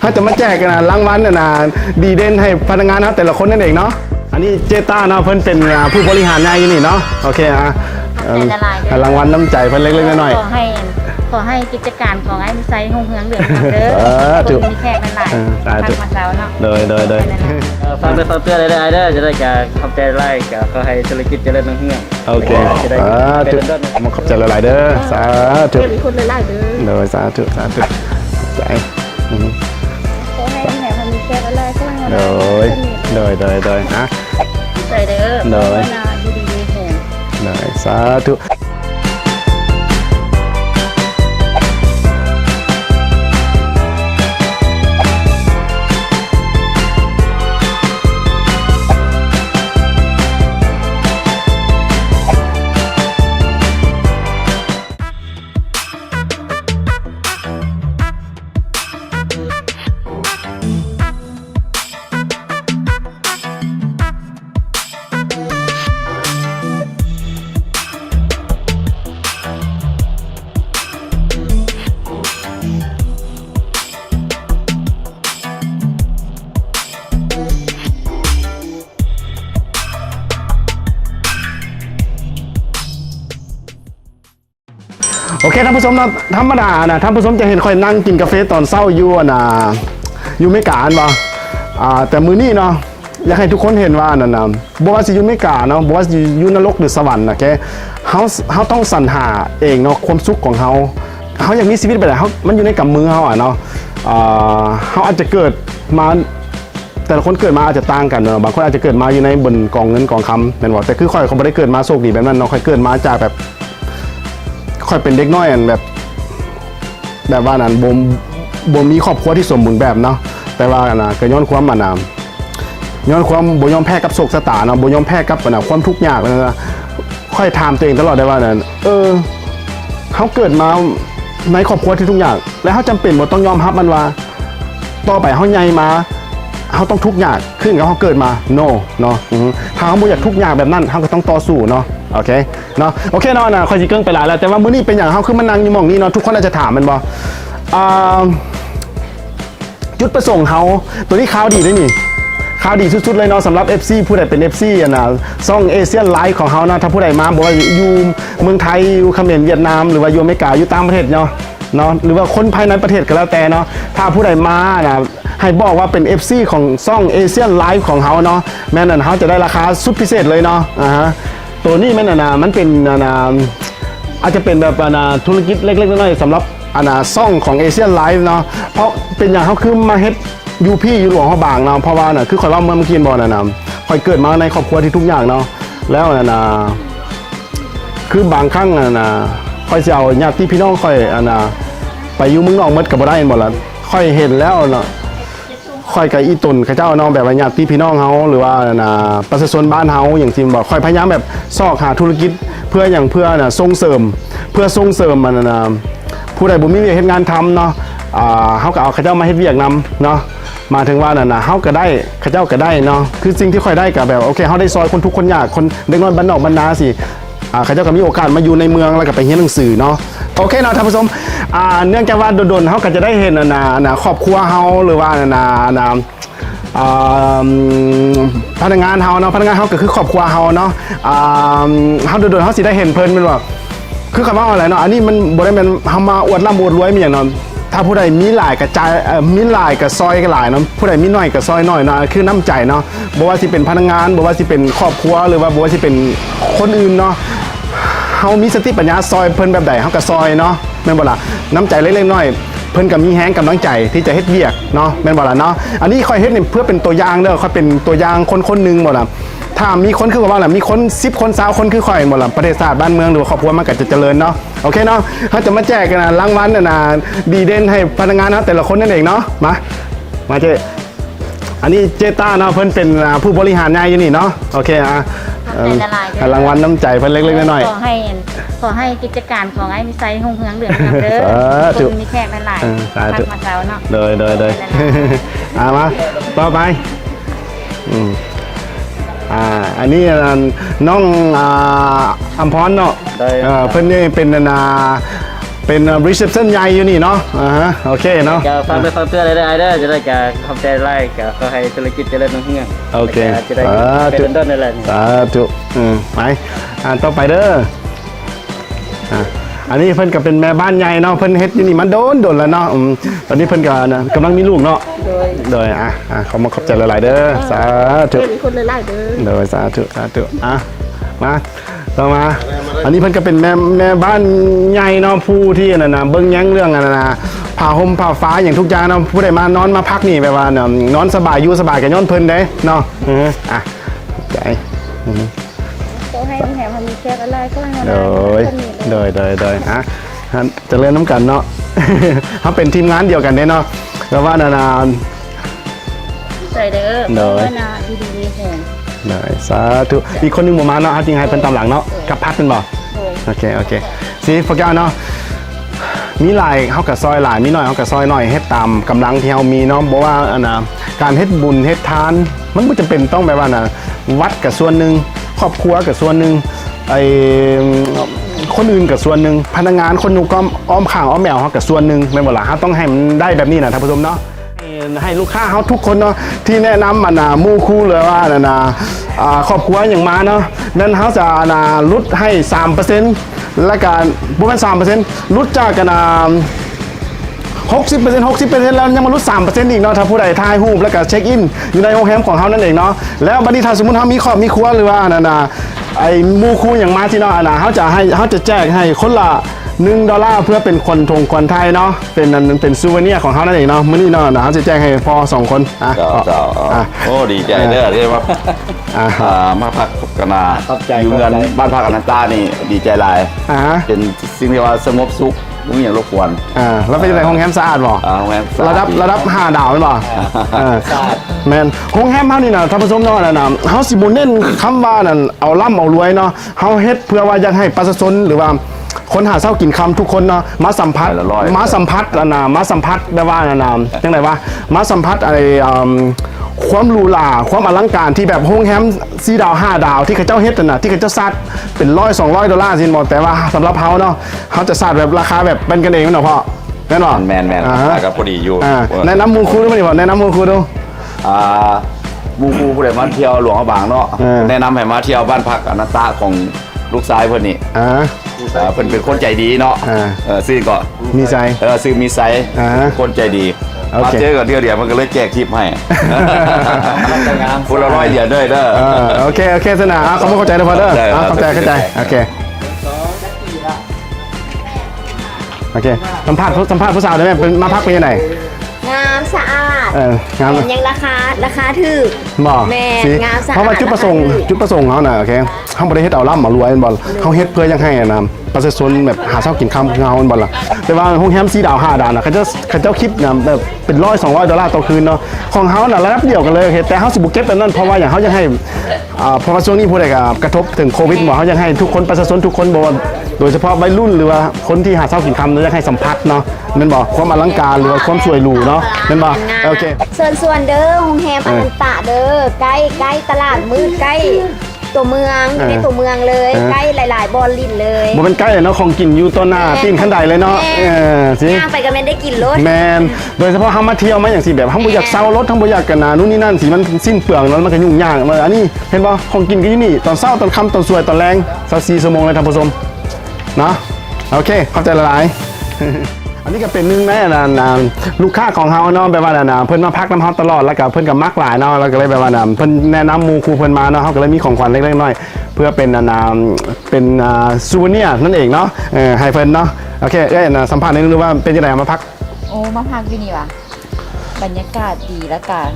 เขาจะมาแจกกันนะรางวัลนะนะดีเด่นให้พนักงานนะแต่ละคนนั่นเองเนาะอันนี้เจต้าเนาะเพิ่นเป็นอ่าผู้บริหารใหญ่อยู่นี่เนาะโอเคอะเอิ่มละลายเด้อรางวัลน้ำใจเพิ่นเล็กๆน้อยขอให้ขอให้กิจการของไอ้มิไซหงเฮืองเดือดร้อนเด้อเออถูกมีแขกหลายเออสาๆธุทางมาเช้าเนาะๆโดยโดยโดยเอ่อฟังได้ฟังเตือนได้ได้เด้อจะได้การขอบใจไล่กับเขาให้ธุรกิจเจริญรุ่งเรืองโอเคจะได้สาเป็ธุนต้นมาขอบใจหลายๆเด้อสาธุเพื่อนมีคนหลายๆเด้อโดยสาธุสาธุใจอืมขอให้แม่มันมีแขกหลายๆก็ให้โดยโดยโดยโดยนะใจเด้อโดยภาวนาอยู่ดีมีแห่งโดยสาธุ เคท่านผู้ชมนะธรรมดานะท่านผู้ชมจะเห็นคอยนั่งกินกาแฟตอนเศร้าอยู่อะนะอยู่ไม่กาอนบ่อ่าแต่มือนี้เนาะอยากให้ทุกคนเห็นว่านั่นนะบ่ว่าสิอยู่ไม่กาเนาะบ่ว่าสิอยู่นรกหรือสวรรค์นะแกเฮาเฮาต้องสรรหาเองเนาะความสุขของเฮาเฮาอยากมีชีวิตแบบไหนเฮามันอยู่ในกำมือเฮาอะเนาะอ่าเฮาอาจจะเกิดมาแต่ละคนเกิดมาอาจจะต่างกันเนอะบางคนอาจจะเกิดมาอยู่ในบนกองเงินกองคำเป็นว่าแต่คือค่อยเขาไม่ได้เกิดมาโชคดีแบบนั้นเนาะค่อยเกิดมาจากแบบ ค่อยเป็นเด็กน้อยอันแบบ แบบว่านั้นบ่มบ่มีครอบครัวที่สมบูรณ์แบบเนาะแต่ว่าอันนะก็ย้อนความมันนะย้อนความบ่ยอมแพ้กับโศกชะตาเนาะบ่ยอมแพ้กับอันนะความทุกข์ยากนะค่อยถามตัวเองตลอดได้ว่านั้นเออเขาเกิดมาในครอบครัวที่ทุกอย่าง แล้วเขาจำเป็นบ่ต้องยอมรับมันว่า ต่อไปเขาใหญ่มาเขาต้องทุกข์ยากขึ้นกับเขาเกิดมา no เนาะถ้าเขาบ่อยากทุกข์ยากแบบนั้นเขาก็ต้องต่อสู้เนาะ โอเคเนาะโอเคเนาะนะคอยสิเกิ้งไปหลายแล้วแต่ว่ามื้อนี้เป็นอย่างเขาคือมันนั่งอยู่หมองนี้เนาะทุกคนอาจจะถามมันบ่อ่าจุดประสงค์เขาตัวนี้ข่าวดีด้วยนี่ข่าวดีสุดๆเลยเนาะสำหรับ FC ผู้ใดเป็น FC อะนะซ่องเอเชียนไลฟ์ของเขานะถ้าผู้ใดมาบอกว่าอยู่เมืองไทยอยู่เขมรเวียดนามหรือว่าอยู่อเมริกาอยู่ต่างประเทศเนาะเนาะหรือว่าคนภายในประเทศก็แล้วแต่เนาะถ้าผู้ใดมานะให้บอกว่าเป็น FC ของซ่องเอเชียนไลฟ์ของเขาเนาะแม่นั่นเขาจะได้ราคาสุดพิเศษเลยเนาะอ่าฮะ ตัวนี้แม่นน่ะนะมันเป็นน่ะนะอาจจะเป็นแบบอนาธุรกิจเล็กๆน้อยๆสำหรับอานาซ่องของเอเชียนไลฟ์เนาะเพราะเป็นอย่างเขาคือมาเฮ็ดยูพี่อยู่หลวงเขาบางเนาะเพราะว่าน่ะคือคอยว่าเมื่อเมื่อกี้บอกนะนะคอยเกิดมาในครอบครัวที่ทุกอย่างเนาะแล้วนะนะคือบางครั้งนะนะคอยจะเอาญาติพี่น้องคอยอานาไปอยู่เมืองนอกหมดกับบ่ได้หมดละคอยเห็นแล้วเนาะ ค่อยกับอีตุนเขาเจ้าเน้องแบบว่าญาติพี่น้องเฮาหรือว่าน่ะประชาชนบ้านเฮาอย่างที่บอกค่อยพยายามแบบซอกหาธุรกิจเพื่ออย่างเพื่อน่ะส่งเสริม เพื่อส่งเสริมมันน่ะผู้ใดบ่มีเวียกเฮ็ดงานทำเนาะอ่าเฮาก็เอาเขาเจ้ามาเฮ็ดเวียกนำเนาะมาถึงว่าน่ะนะเฮาก็ได้เขาเจ้าก็ได้เนาะคือสิ่งที่ค่อยได้ก็แบบโอเคเฮาได้ซอยคนทุกคนยากคนเด็กน้อยบ้านนอกบ้านนาสิ เขาเจ้าก็มีโอกาสมาอยู่ในเมืองแล้วก็ไปเรียนหนังสือเนาะโอเคเนาะท่านผู้ชมอ่าเนื่องจากว่าโดนๆเขาก็จะได้เห็นนะนะครอบครัวเฮาหรือว่านะนะนะพนักงานเฮาเนาะพนักงานเฮาก็คือครอบครัวเฮาเนาะเฮาโดนๆเฮาสิได้เห็นเพิ่นเป็นว่าคือคำว่าอะไรเนาะอันนี้มันบ่ได้แม่นเฮามาอวดร่ำอวดรวยมีอย่างเนาะ ถ้าผู้ใดมีหลายกระจายมีหลายกับซอยก็หลายเนาะผู้ใดมีน้อยกับซอยน้อยเนาะคือน้ำใจเนาะบ่ว่าสิเป็นพนักงานบ่ว่าสิเป็นครอบครัวหรือว่าบ่ว่าสิเป็นคนอื่นเนาะเฮามีสติปัญญาซอยเพิ่นแบบใดเฮาก็ซอยเนาะแม่นบ่ล่ะน้ำใจเล็กๆน้อยเพิ่นก็มีแฮงกำลังใจที่จะเฮ็ดเวียกเนาะแม่นบ่ล่ะเนาะอันนี้ค่อยเฮ็ดนี่เพื่อเป็นตัวอย่างเด้อค่อยเป็นตัวอย่างคนคนหนึงบ่ล่ะ ถ้ามีคนคือว่าล่ะมีคน10คน20คนคือข่อยบ่ล่ะประเทศชาติบ้านเมืองหรือว่าครอบครัวมันก็จะเจริญเนาะโอเคเนาะเฮาจะมาแจกกันนะรางวัลน่ะนะดีเด่นให้พนักงานเนาะแต่ละคนนั่นเองเนาะมามาเจอันนี้เจต้าเนาะเพิ่นเป็นอ่าผู้บริหารใหญ่อยู่นี่เนาะโอเคอะเอิ่มละลายเด้อรางวัลน้ำใจเพิ่นเล็กๆน้อยขอให้ขอให้กิจการของไอ้มิไซหงเฮืองเดือดร้อนเด้อสาธุคนมีแขกหลายเออสาๆธุทางมาเช้าเนาะๆโดยโดยโดยอ่ามาต่อไปอืม อ่าอันนี้อันน้องอ่าอัมพรเนาะได้เออเพิ่นนี่เป็นนาเป็นรีเซพชันใหญ่อยู่นี่เนาะอ่าฮะโอเคเนาะ ก็ฟังไปฟังเตือนได้ๆเด้อจะได้การขอบใจไล่ก็ขอให้ธุรกิจเจริญรุ่งเรืองโอเคแล้วก็จะได้สาธุ เป็นต้นนั่นแหละนี่สาธุอืมไปอ่านต่อไปเด้ออะ อันนี้เพิ่นก็เป็นแม่บ้านใหญ่เนาะเพิ่นเฮ็ดอยู่นี่มันโดนโดนแล้วเนาะอืมตอนนี้เพิ่นก็นะกำลังมีลูกเนาะโดยโดยอะอะขอมาขอบใจหลายๆเด้อสาธุเป็นคนหลายๆเด้อโดยสาธุสาธุอะมาต่อมา อันนี้เพิ่นก็เป็นแม่แม่บ้านใหญ่เนาะผู้ที่นั่นน่ะเบิ่งแย้งเรื่องอันนั้นน่ะผ้าห่มผ้าฟ้าอย่างทุกอย่างเนาะผู้ใดมานอนมาพักนี่แบบว่าน่ะนอนสบายอยู่สบายกับย้อนเพิ่นเด้เนาะอืออะใจอือข อให้โรงแรมมันมีแขกอะไรก็ให้มาโดได้ยคนนี้โดยโดยโดยอะฮะเจะเล่นน้ำกันเนาะ เขาเป็นทีมงานเดียวกันเด้เนาะแล้วว่านานาใส่เด้อโดยว่านาดีๆแห่งโดยสาธุอีกคนหนึงบ่มาเนาะเอาจริงให้เพิ่นตามหลังเนาะกับพัดเป็นบ่ โดยโอเค โอเคสิพวกเจ้าเนาะ มีหลายเขากับซอยหลายมีน้อยเขากับซอยน้อยเฮ็ดตามกำลังที่เรามีเนาะบอกว่าอันนะการเฮ็ดบุญเฮ็ดทาน มันไม่จำเป็นต้องแบบว่านะวัดกับส่วนหนึ่ง ครอบครัวกับส่วนหนึ่งไอ้คนอื่นกับส่วนหนึ่งพนักงานคนนูก็อ้อมข่างอ้อมแมวเขากับส่วนหนึ่งไม่หมดละเขาต้องให้มันได้แบบนี้นะท่านผู้ชมเนาะให้ลูกค้าเขาทุกคนเนาะที่แนะนำมานามู่คู่เลยว่านานาครอบครัวอย่างมาเนาะนั้นเขาจะนาลดให้3%และการบุ้มเป็นสามเปอร์เซ็นต์ลดจากกันนา 60% 60%แล้วยังมาลด3%อีกเนาะถ้าผู้ใดทายหูปแล้วก็เช็คอินอยู่ในโรงแรมของเขานั่นเองเนาะแล้วบัดนี้ถ้าสมมติเขามีครอบมีครัวหรือว่าอันน่ไอ้มูคูอย่างมาที่เนาะอันน่เขาจะให้เขาจะแจกให้คนละหนึ่งดอลลาร์เพื่อเป็นคนทงคนไทยเนาะเป็นเป็นซูเวเนียของเขานั่นเองเนาะมื่อนี้เนาะเนาจะแจ้งให้พอสองคนอะโอ้ดีใจเด้อที่ว่ามาพักกันมาอยู่เงินบ้านพักอนันตานี่ดีใจหลายเป็นสิ่งที่ว่าสงบสุข ม่มีอย่างรบกวนอ่าแล้วเป็นยังไงห้องแฮมสะอาดบ่อ่าโรงแรมสะอาระดับระดับห้าดาวแม่นบ่เออแมนห้องแฮมเฮานี่นะท่านผู้ชมเนาะนะนะเฮาสิบ่เน้นคำว่านั่นเอาล่ำเอารวยเนาะเฮาเฮ็ดเพื่อว่าอยากให้ประชาชนหรือว่าคนหาเช้ากินคำทุกคนเนาะมาสัมผัสละร้อย มาสัมผัสแล้วนะมาสัมผัสได้ว่านะนะจังไดวะมาสัมผัสไอ้อืม ความหรูหราความอลังการที่แบบโฮงแฮมซีดาวห้าดาวที่เขาเจ้าเฮ็ดนั่นน่ะที่เขาเจ้าซัดเป็นร้อยสองร้อยดอลลาร์สินหมดแต่ว่าสำหรับเขาเนาะเขาจะซัดแบบราคาแบบเป็นกันเองเนาะพ่อแน่นอนแมนแมนอ่าฮะแล้วก็พอดีอยู่อ่าแนะนำมูลครูดูมาดิพ่อแนะนำมูลครูดูอ่าหมูคูผู้ใดมาเที่ยวหลวงพระบางเนาะเออแนะนำให้มาเที่ยวบ้านพักอนันตาของลูกชายเพิ่นนี่อ่าอ่าเพิ่นเป็นคนใจดีเนาะอ่าเออซื้อก็มีใจเออซื้อมีไซส์อ่าคนใจดี โอเคมาเจอกันเดียวเดียวมันก็เลยแจกทิปให้คนละร้อยเหรียญด้วยเด้อ เออโอเค โอเคสนาเขาไม่เข้าใจนะพอเด้อได้ครับอ่าเข้าใจเข้าใจ โอเค โอเค สัมภาษณ์ผู้สัมภาษณ์ผู้สาวได้ไหมเป็นมาพักเป็นยังไงงามสะอาดเอองามแถมยังราคาราคาถูก บอกแม่สิงามสะอาด เพราะว่าจุดประสงค์ราคาถูกจุดประสงค์เขาน่ะโอเคเขาไม่ได้เฮ็ดเอาล่ำเอารวยบอลเขาเฮ็ดเพื่อยังให้อะนะประชาชนแบบหาเช้ากินค่ำเงาบอลล่ะแต่ว่าโรงแรมซีดาวห้าดาวน่ะเขาจะเขาจะคิดนะแบบเป็นร้อยสองร้อยดอลลาร์ต่อคืนเนาะของเขาน่ะระดับเดียวกันเลยโอเคแต่เขาสิบุเก็บแบบนั้นเพราะว่าอย่างเขายังให้อ่าเพราะว่าช่วงนี้พูดอะไรกับกระทบถึงโควิดหมอเขายังให้ทุกคนประชาชนทุกคนบอกว่าโดยเฉพาะวัยรุ่นหรือว่าคนที่หาเช้ากินค่ำเนี่ยให้สัมผัสเนาะมันบอกความอลังการหรือว่าความสวยหรูเนาะมันบอกโอเคเชิญส่วนเด้อโรงแรมอลันตะเด้อใกล้ใกล้ตลาดมืดใกล้ ตัวเมืองอยู่ในเออตัวเมืองเลยเออใกล้หลาย ๆบอลลินเลยบ่เป็นใกล้เลยเนาะของกินอยู่ต้นหน้าตีนขั้นใดเลยเนาะเออสิย่างไปก็ไม่ได้กินรถแมนโดยเฉพาะเฮามาเที่ยวมาอย่างสิแบบเฮาบ่อยากเซารถเฮาบ่อยากกันนะนู่นนี่นั่นสิมันสิ้นเปลืองแล้วมันก็ยุ่งยากมาอันนี้เห็นบ่ของกินก็อยู่นี่ตอนเช้าตอนค่ำตอนสวยตอนแรง24ชั่วโมงเลยท่านผู้ชมเนาะโอเคเข้าใจละหลาย อันนี้ก็เป็นหนึ่งในนะนะลูกค้าของเฮาเนาะแบบว่านะนะเพิ่นมาพักน้ำเฮาตลอดแล้วก็เพิ่นก็มักหลายเนาะแล้วก็เลยแบบว่านะเพิ่นแนะนำหมู่ครูเพิ่นมาเนาะเฮาก็เลยมีของขวัญเล็กๆน้อยๆเพื่อเป็นนะนะเป็นอ่าซูเวเนียร์นั่นเองเนาะเออให้เพิ่นเนาะโอเคเอ้ยนะสัมภาษณ์นิดนึงว่าเป็นจังไดมาพักโอ้มาพักอยู่นี่ว่ะบรรยากาศดีแล้วกัน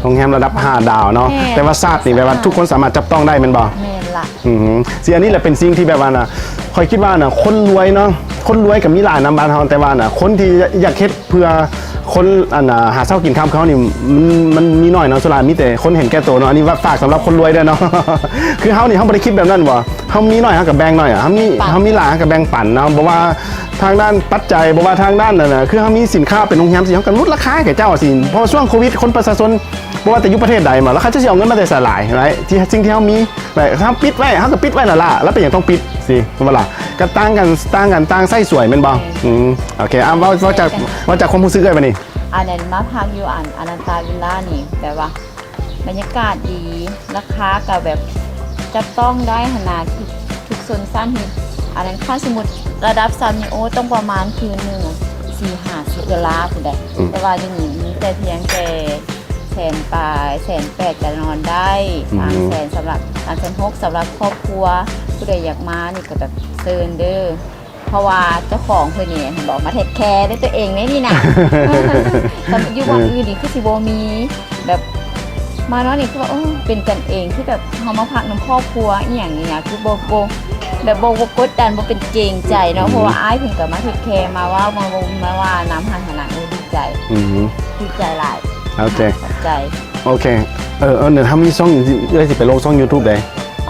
โรงแรมระดับ 5 ดาวเนาะแม่แต่ว่าซาดนี่แบบว่าทุกคนสามารถจับต้องได้แมันบ่แม่นละอือหือสิอันนี้แหละเป็นสิ่งที่แบบว่าน่ะ คอยคิดว่าน่ะคนรวยเนาะคนรวยกับมีหลายนำบ้านเฮาแต่ว่าน่ะคนที่อยากเฮ็ดเพื่อคนอันน่ะหาเช้ากินข้ามเขานี่มันมันมีน้อยเนาะส่วนหลายมีแต่คนเห็นแก่ตัวเนาะอันนี้ว่าฝากสำหรับคนรวยด้วยเนาะคือเฮานี่เฮาบ่ได้คิดแบบนั้นบ่เฮามีน้อยเฮาก็แบ่งน้อยอะเฮามีเฮามีหลายเฮาก็แบ่งปันเนาะบ่ว่าทางด้านปัจจัยบ่ว่าทางด้านนั่นน่ะคือเฮามีสินค้าเป็นโรงแรมสิเฮาก็ลดราคาให้แก่เจ้าสิเพราะว่าช่วงโควิดคนประชาชน บ่ว่าแต่อยุประเทศใดมาแล้วเขาจะสิเอาเงินมาแต่สลายไรที่สิ่งที่เขามีแบบถ้าปิดไว้เขาก็ปิดไว้น่ะล่ะแล้วเป็นอย่างต้องปิดสิเวลาก็ตั้งกันตั้งกันตั้งไส้สวยแม่นบ่อืมโอเคอะว่าว่าจากว่าจากความรู้สึกเลยบัดนี้อันนั้นมาพักอยู่อันอนันตาวิลล่านี่แบบว่า บรรยากาศดีราคากับแบบจับต้องได้ขนาดทุกทุกโซนสั้นที่อันนั้นค่าสมุดระดับซามิโอต้องประมาณคืนหนึ่งอะสี่ห้าสิบดอลลาร์คุณได้อืมแต่ว่าอย่างนี้มีแต่เพียงแต่ แสนปลายแสนแปดจะนอนได้สามแสนสำหรับสามแสนหกสำหรับครอบครัวผู้ใดอยากมานี่ก็แบบเซินเด้อเพราะว่าเจ้าของเพื่อนนี่เห็นบอกมาเทคแคร์ด้วยตัวเองเนี่ยนี่นะสำอยู่บางอื่นนี่คือสิโบมีแบบมาเนาะนี่คือว่าเออเป็นกันเองที่แบบเขามาพักน้ำครอบครัวอหย่างนี้นะคือโบโบแบบโบโบกดดันโบเป็นเกรงใจเนาะเพราะว่าอ้ายเพิ่งกับมาเทคแคร์มาว่ามามาว่าน้ำหันขนาดนี้ดีใจอืมดีใจหลาย โอเคขอบใจโอเค เออเออเดี๋ยวถ้ามีช่องเอ้ยสิไปลงช่อง YouTube ได้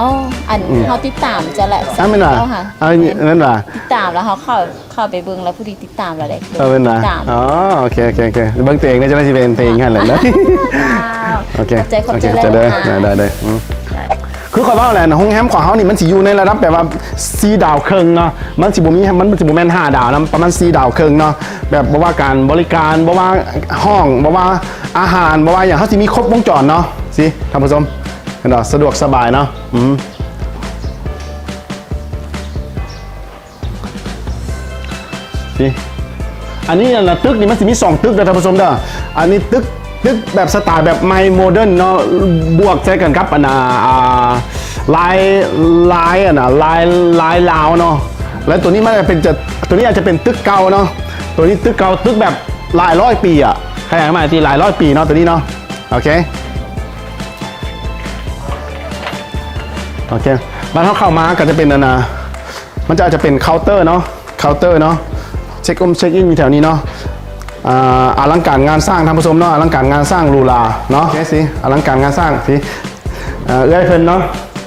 อ๋ออันอืมเขาติดตามจะแหละอ้าวแม่นว่าเอาค่ะเอานั่นว่าติดตามแล้วเขาเข้าเข้าไปเบิ่งแล้วผู้ที่ติดตามเราได้เออเป็นว่าติดตามอ๋อโอเคโอเคโอเคเบิ่งตัวเองได้จะได้สิเป็นเพลงหั่นแหละนะว้าวโอเคขอบใจขอบโอเคใจจะเลได้ยได้ค่ะได้ได้อืม คือขอว่าอะไรนะห้องแฮมของเขานี่มันสิอยู่ในระดับแบบว่า4ดาวครึ่งเนาะมันสิบ่มีมันสิบ่แม่น5ดาวนะประมาณ4ดาวครึ่งเนาะแบบบ่ว่าการบริการบ่ว่าห้องบ่ว่าอาหารบ่ว่าอย่างเขาสิมีครบวงจรเนาะสิท่านผู้ชมเห็นบ่สะดวกสบายเนาะอืมสิอันนี้นะตึกนี่มันสิมีสองตึกนะท่านผู้ชมเด้ออันนี้ตึก ตึกแบบสไตล์แบบไมโมเดิร์นเนาะบวกใช้กันครับอันน่ะลายลายอะนะลายลายลาวเนาะแล้วตัวนี้มันจะเป็นจะตัวนี้อาจจะเป็นตึกเก่าเนาะตัวนี้ตึกเก่าตึกแบบหลายร้อยปีอะใครอยากมาที่หลายร้อยปีเนาะตัวนี้เนาะโอเคโอเคบ้านเขาเข้ามาก็จะเป็นอันนะมันจะอาจจะเป็นเคาน์เตอร์เนาะเคาน์เตอร์เนาะเช็คอมเช็คอินมีแถวนี้เนาะ อ่าอลังการงานสร้างท่านผู้ชมเนาะอลังการงานสร้างหรูหราเนาะโอเคสิอลังการงานสร้างสิเอ่อเอ้อยเพิ่นเนาะ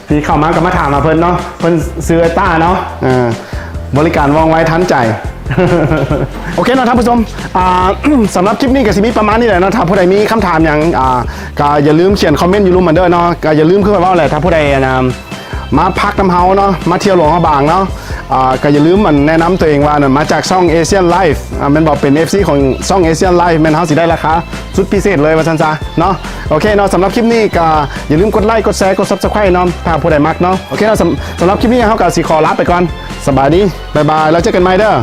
สิเข้ามาก็มาถามมาเพิ่นเนาะเพิ่นซื้อไอ้ต้าเนาะเออบริการว่องไวทันใจโอเคเนาะท่านผู้ชมอ่าสำหรับคลิปนี้ก็สิมีประมาณนี้แหละเนาะถ้าผู้ใดมีคำถามอย่างอ่าก็อย่าลืมเขียนคอมเมนต์อยู่รูมเหมือนเดิมเนาะก็อย่าลืมขึ้นมาว่าอะไรถ้าผู้ใดนะ มาพักน้ำเฮาเนาะมาเที่ยวหลวงพระบางเนาะอ่าก็อย่าลืมมันแนะนำตัวเองว่านะมาจากช่อง Asian Life อ่ามันบอกเป็น FC ของช่องเอเชียนไลฟ์มนเฮาสิได้ราคาสุดพิเศษเลยว่าซันซาเนาะโอเคเนาะสำหรับคลิปนี้ก็อย่าลืมกดไลค์กดแชร์กดซับสไครต์เนาะถ้าผู้ใดมักเนาะโอเคเนาะสำสำหรับคลิปนี้เฮาก็สิขอลาไปก่อนสบายดีบ๊ายบายแล้วเจอกันใหม่เด้อ